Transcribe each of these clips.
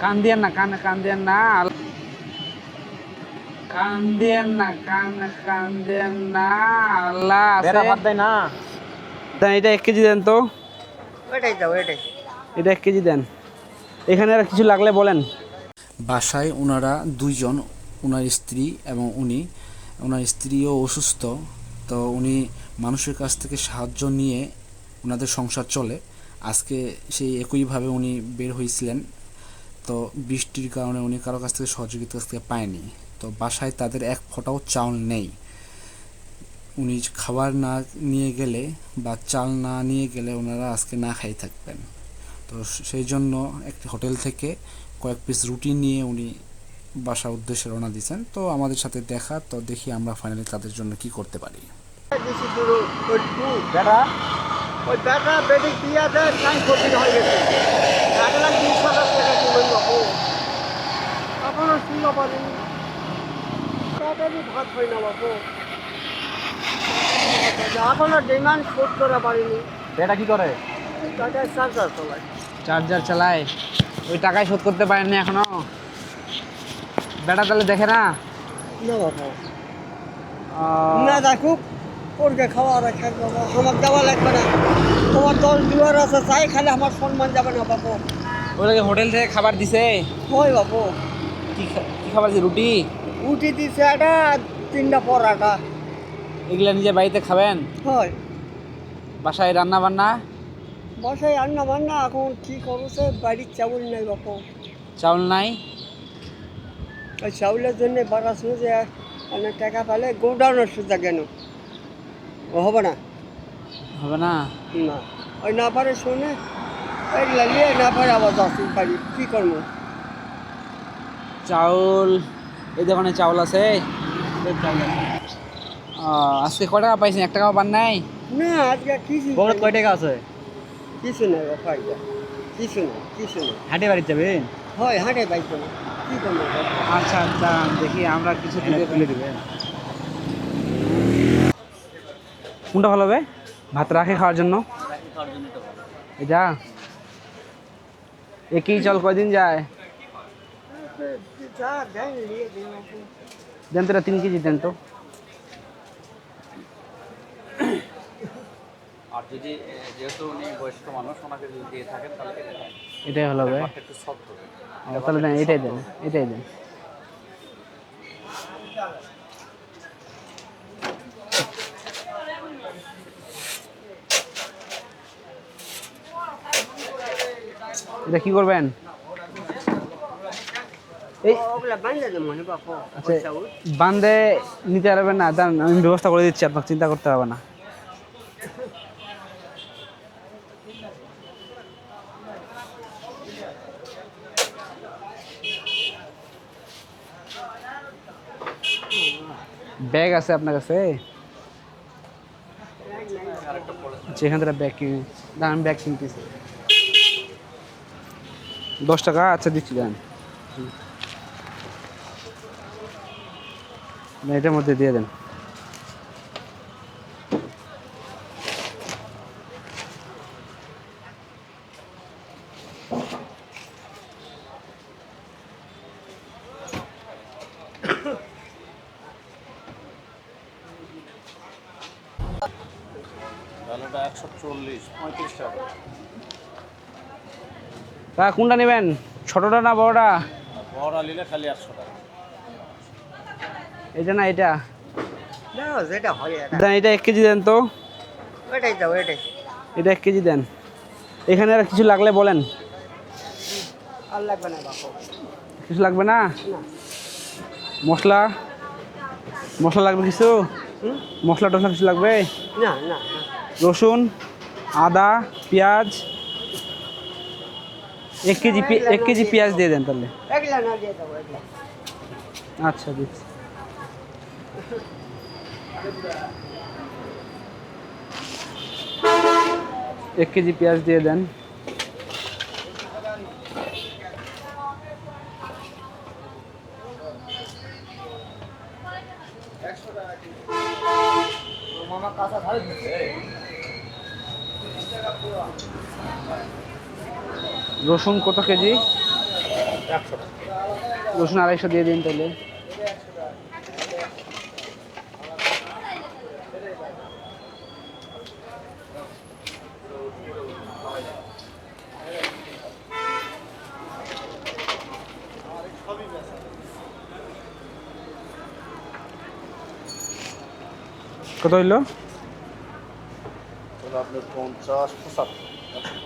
কান দিয়েন না কান কান দিয়েন না আল- কান দিয়েন না কান কান দিয়েন না আল্লাহ আছে। বেড়া ভাত দেয় না। দেন এটা এক কেজি দেন তো। এটাই যাও এটাই এটা এক কেজি দেন। এখানে আর কিছু লাগলে বলেন। বাসায় ওনারা দুইজন ওনার স্ত্রী এবং উনি। ওনার স্ত্রীও অসুস্থ তো উনি মানুষের কাছ থেকে সাহায্য নিয়ে ওনাদের সংসার চলে। আজকে সেই একইভাবে উনি বের হয়েছিলেন। তো বৃষ্টির কারণে উনি কারও কাছ থেকে সহযোগিতা কাছ থেকে পায়নি। তো বাসায় তাদের এক ফোঁটাও চাউল নেই। উনি খাবার না নিয়ে গেলে বা চাল না নিয়ে গেলে ওনারা আজকে না খাই থাকবেন। তো সেই জন্য একটি হোটেল থেকে কয়েক পিস রুটি নিয়ে উনি বাসার উদ্দেশ্যে রওনা দিয়েছেন। তো আমাদের সাথে দেখা, তো দেখি আমরা ফাইনালি তাদের জন্য কি করতে পারি। ওই বেটা বেটি দিয়া দেয় কান ক্ষতি হয়ে গেছে। এক লাখ বিশ হাজার টাকা দিবেন বাবু এখনও শুনতে পারিনি। তাড়াতাড়ি ভাত হয় না বাবু এখনও ডিমান্ড শোধ করা পারিনি। বেড়া কি করে? টাকায় চার্জার চলায়। চার্জার চালায়? ওই টাকায় শোধ করতে পারেননি এখনও? বেটা তাহলে দেখে না? না বাবু না দেখুক। ওরকে খাওয়া রাখার বাবা আমার যাওয়া লাগবে না। তোমার দশ দুয়ার আছে চাই খালে আমার সম্মান যাবে না বাবু ওদেরকে হোটেল থেকে খাবার দিছে? হয় বাবু কি কি খাবার দিছে রুটি? উঠি দিছে একটা তিনটা পরাটা। এগুলা নিজে বাড়িতে খাবেন? হয়। বাসায় রান্না বান্না? বসাই রান্না বান্না এখন কি করছে বাড়ির চাউল নাই বাপু। চাউল নাই? ওই চাউলের জন্য বাড়া শুনেছে অনেক টাকা পেলে গোডাউনের সুযোগ কেন? হবে না? হবে না? না। ওই না পারে শুনে ওই লাগিয়ে না পারে আবার যাচ্ছি বাড়ি কী করব? চাউল এই দোকানে চাউল আছে? আজকে কয় টাকা পাইছেন? এক টাকাও পান নাই? না আজকে কিছু বড় কয় টাকা আছে? কিছু নাই বাপা এটা কিছু নাই কিছু হাটে বাড়ি যাবেন হয় হাঁটে বাইক কী করব? আচ্ছা আচ্ছা দেখি আমরা কিছু দিতে পারি। তুলে দিবেন। কোনটা ভালো হবে? ভাত রাখে খাওয়ার জন্য? এটা? একই চল কয়দিন যায়? দেন নিয়ে দিন বাপু। দেন তো এটা তিন কেজি দেন তো। আর যদি যেহেতু উনি বয়স্ক মানুষ ওনাকে যদি দিয়ে থাকেন তাহলে এটাই ভালো হবে। একটু সফট হবে। তাহলে দেন এটাই দেন এটাই দেন। এটা কি করবেন? আচ্ছা বান্ধে নিতে পারবেন না। দাঁড়ান, আমি ব্যবস্থা করে দিচ্ছি, আপনাকে চিন্তা করতে হবে না। ব্যাগ আছে আপনার কাছে? আচ্ছা এখান থেকে ব্যাগ কিনে দাঁড়ান, ব্যাগ কিনতেছি। দশ টাকা আচ্ছা দিচ্ছি দাঁড়ান না, এটার মধ্যে দিয়ে দেন। একশো চল্লিশ পঁয়ত্রিশ টাকা। তা কোনটা নেবেন? ছোটটা না বড়টা? বড় নিলে খালি টাকা। এটা না এটা যেটা হয় এটা। দেন এটা এক কেজি দেন তো। এটাই যাও এটাই এটা এক কেজি দেন। এখানে আর কিছু লাগলে বলেন। আর লাগবে না কিছু লাগবে না? মশলা? মশলা লাগবে কিছু? মশলা টশলা কিছু লাগবে? না না না। রসুন আদা পেঁয়াজ এক কেজি এক কেজি পেঁয়াজ দিয়ে দেন তাহলে। আচ্ছা দিচ্ছি। এক কেজি পেঁয়াজ দিয়ে দেন। মামা কাঁচা রসুন কত কেজি? রসুন আড়াইশো দিয়ে দিন তাহলে কত হইল? আপনার পঞ্চাশ পঁচাত্তর।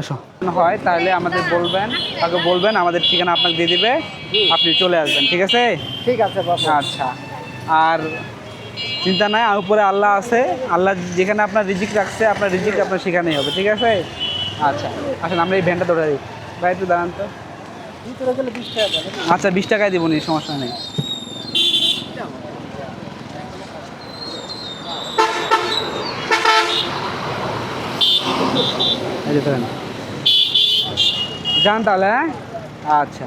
আসো। হয় তাহলে আমাদের বলবেন তাকে বলবেন আমাদের ঠিকানা আপনাকে দিয়ে দিবে। আপনি চলে আসবেন ঠিক আছে? ঠিক আছে আচ্ছা। আর চিন্তা নাই আর উপরে আল্লাহ আছে। আল্লাহ যেখানে আপনার রিজিক রাখছে আপনার রিজিক আপনার সেখানেই হবে ঠিক আছে? আচ্ছা আসেন আমরা এই ভ্যানটা ধরে দিই ভাই একটু দাঁড়ান তো। বিশ টাকা আচ্ছা বিশ টাকায় দিব নি সমস্যা নেই। এই যে যান তাহলে হ্যাঁ আচ্ছা